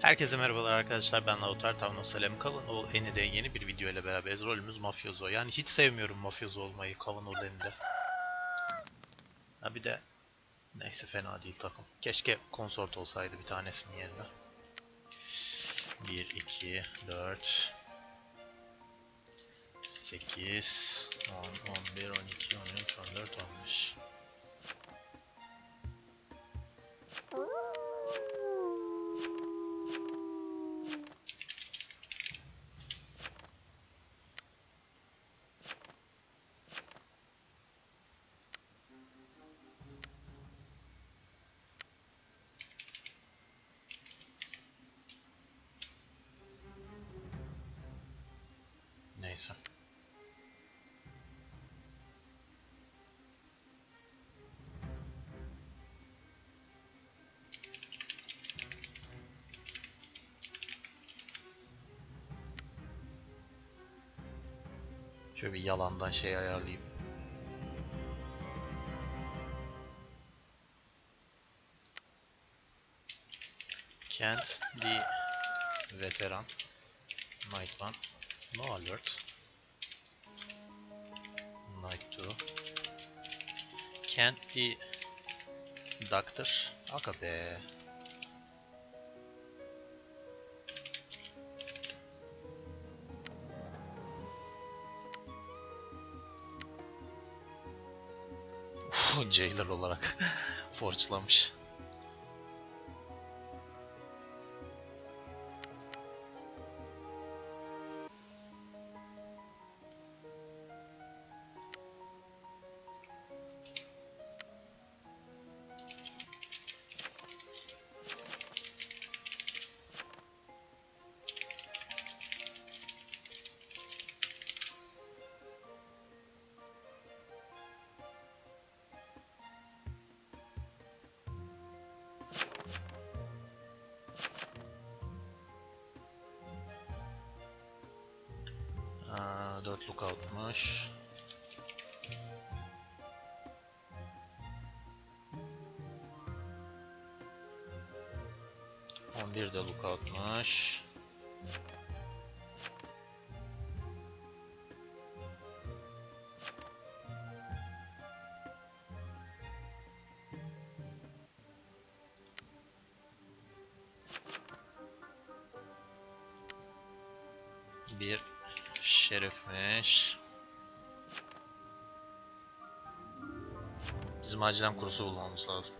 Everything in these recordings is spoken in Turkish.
Herkese merhabalar arkadaşlar ben Lautar Tavno Salem Kavanoğlu Eni'de yeni bir video ile beraberiz. Rolümüz mafyozo. Yani hiç sevmiyorum mafyozo olmayı Kavanoğlu Eni'de. Ha bir de neyse fena değil takım. Keşke konsort olsaydı bir tanesinin yerine. 1, 2, 4 8 10, 11, 12, 13, 14, 15 Şöyle bir yalandan şey ayarlayayım. Kent the veteran Night 1 No alert Night 2 Kent the Doctor Aga be Jailer olarak forçlamış. Aa, 4 lookout'muş. On bir de. Bir Bizim acilen kurusu bulmamız lazım.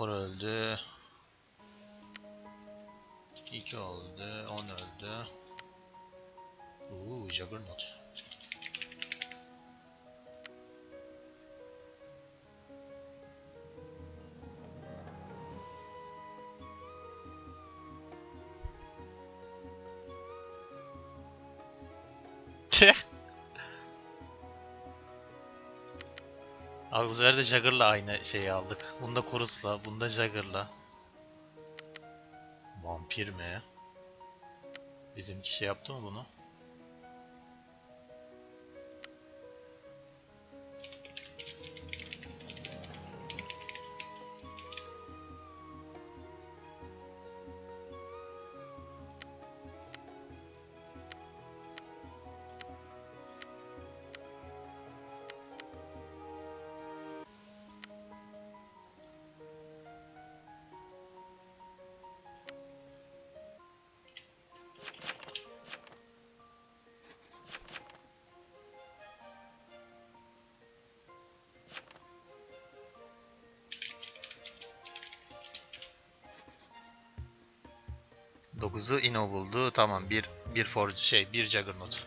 For öldü. 2 oldu. 10 öldü. Uuu Juggernaut. Tüh. Abi bu sefer de Jagger'la aynı şeyi aldık. Bunda Chorus'la, bunda Jagger'la. Vampir mi? Bizimki şey yaptı mı bunu? 19'u Ino buldu. Tamam bir bir for şey bir Juggernaut.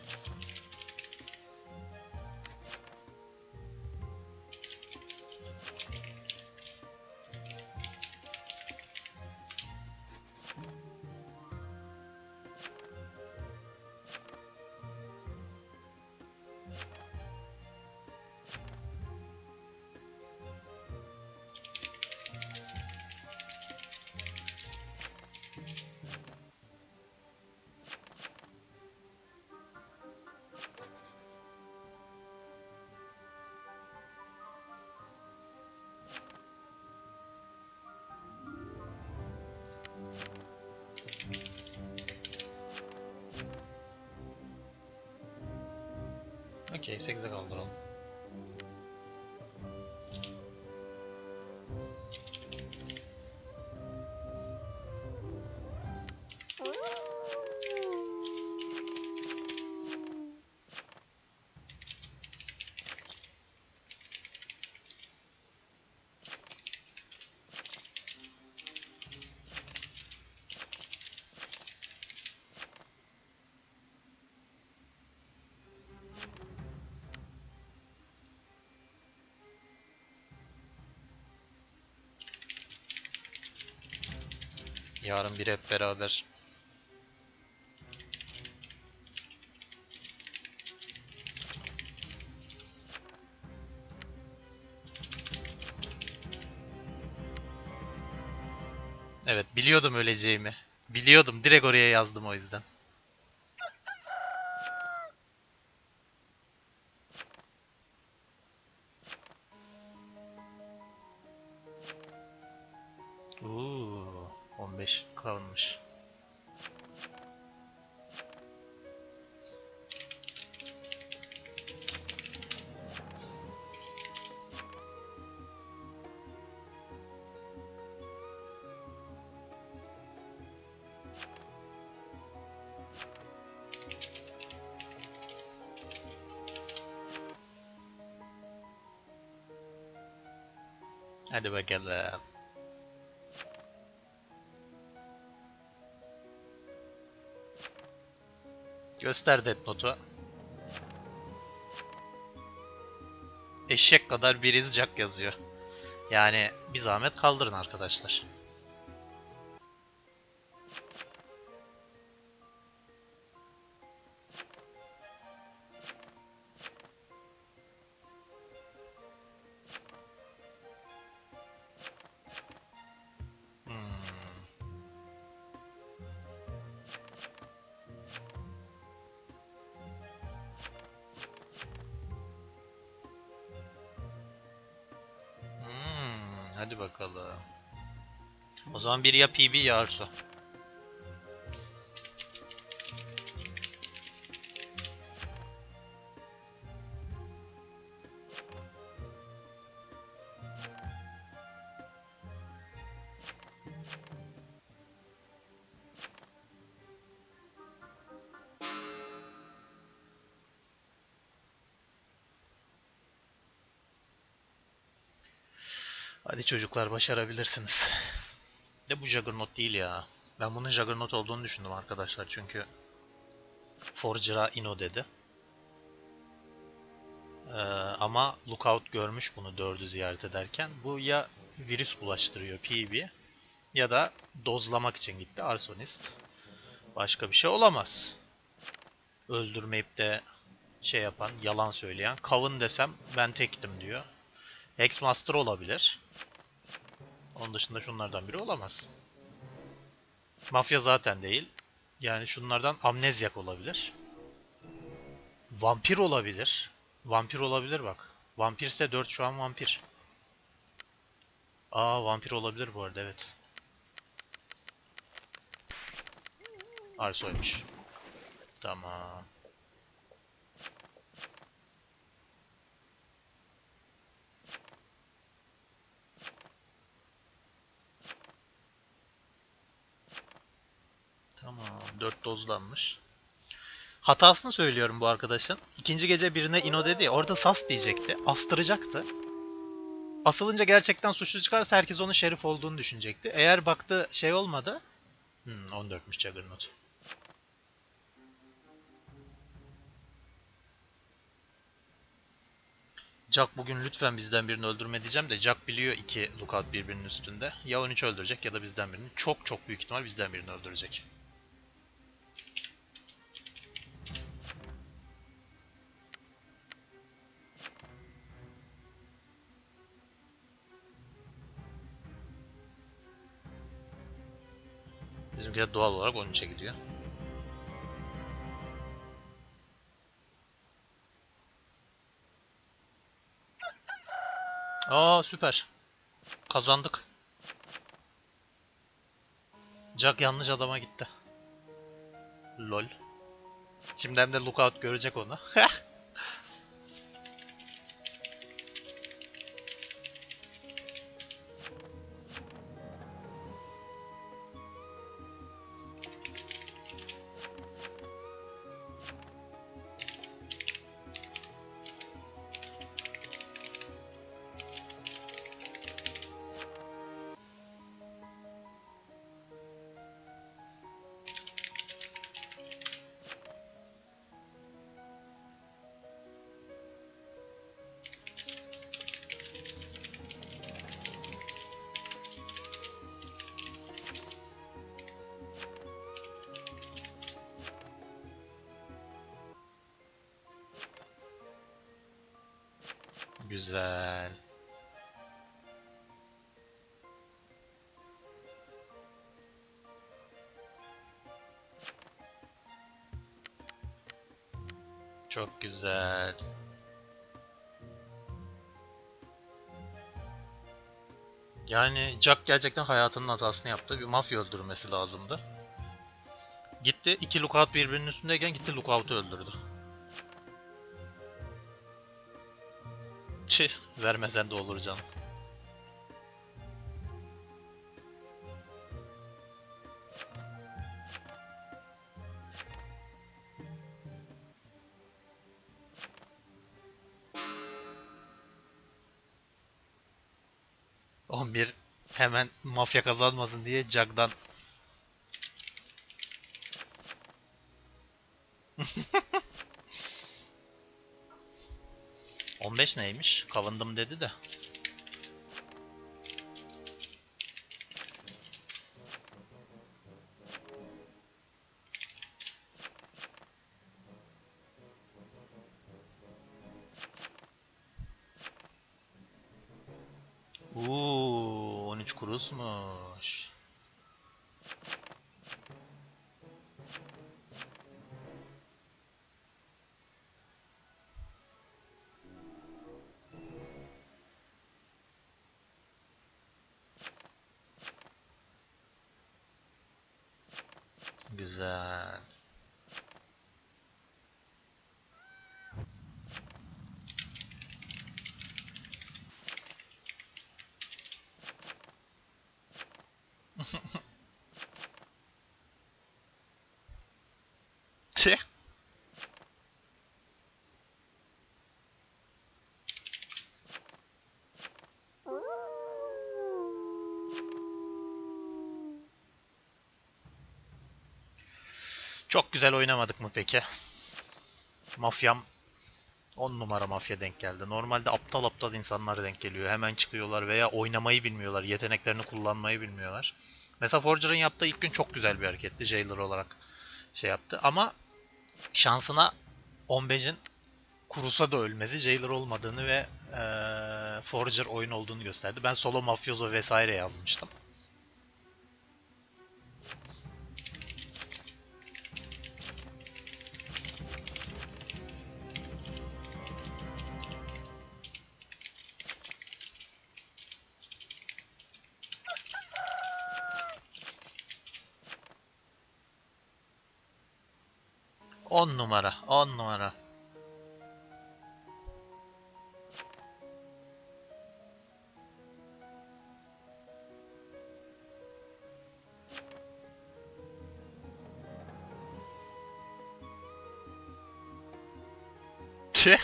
Okey 8'e kaldıralım. Yarın bir hep beraber Evet biliyordum öleceğimi. Biliyordum direkt oraya yazdım o yüzden. 15 kalmış. Hadi bakalım. Göster Death Note'u. Eşek kadar bir Jack yazıyor. Yani bir zahmet kaldırın arkadaşlar. Hadi bakalım. O zaman bir ya PB ya Arso. Hadi çocuklar başarabilirsiniz. De bu Juggernaut değil ya. Ben bunun Juggernaut olduğunu düşündüm arkadaşlar çünkü Forger'a Ino dedi. Ee, ama Lookout görmüş bunu dördü ziyaret ederken. Bu ya virüs bulaştırıyor PB ya da dozlamak için gitti Arsonist. Başka bir şey olamaz. Öldürmeyip de şey yapan, yalan söyleyen. Kavun desem ben tektim diyor. Hexmaster olabilir. Onun dışında şunlardan biri olamaz. Mafya zaten değil. Yani şunlardan amnezyak olabilir. Vampir olabilir. Vampir olabilir bak. Vampirse 4 şu an vampir. Aa vampir olabilir bu arada evet. Arsoymuş. Tamam. Tamam. 4 dozlanmış. Hatasını söylüyorum bu arkadaşın. İkinci gece birine ino dedi ya orada sas diyecekti. Astıracaktı. Asılınca gerçekten suçlu çıkarsa herkes onun şerif olduğunu düşünecekti. Eğer baktı şey olmadı. Hmm, 14'müş Juggernaut. Jack bugün lütfen bizden birini öldürme diyeceğim de Jack biliyor iki lookout birbirinin üstünde. Ya 13 öldürecek ya da bizden birini. Çok çok büyük ihtimal bizden birini öldürecek. Bizimkiler doğal olarak 13'e gidiyor. Aa süper. Kazandık. Jack yanlış adama gitti. Lol. Şimdi hem de lookout görecek onu. Güzel. Çok güzel. Yani Jack gerçekten hayatının hatasını yaptı. Bir mafya öldürmesi lazımdı. Gitti, iki lookout birbirinin üstündeyken gitti lookout'u öldürdü. Tüh, vermesen de olur canım. Bir hemen mafya kazanmasın diye Jag'dan On beş neymiş? Kavundım dedi de. Uuu 13 kurusmuş. Güzel. Çok güzel oynamadık mı peki? Mafyam 10 numara mafya denk geldi. Normalde aptal aptal insanlar denk geliyor. Hemen çıkıyorlar veya oynamayı bilmiyorlar. Yeteneklerini kullanmayı bilmiyorlar. Mesela Forger'ın yaptığı ilk gün çok güzel bir hareketti. Jailer olarak şey yaptı. Ama şansına 15'in kurusa da ölmesi Jailer olmadığını ve eee, Forger oyun olduğunu gösterdi. Ben solo mafyoso vesaire yazmıştım. On numara, on numara. Tüh.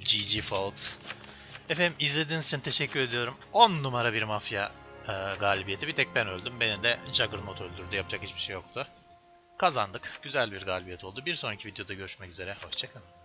GG folks. Efendim izlediğiniz için teşekkür ediyorum. 10 numara bir mafya e, galibiyeti. Bir tek ben öldüm. Beni de Juggernaut öldürdü. Yapacak hiçbir şey yoktu. Kazandık. Güzel bir galibiyet oldu. Bir sonraki videoda görüşmek üzere. Hoşçakalın.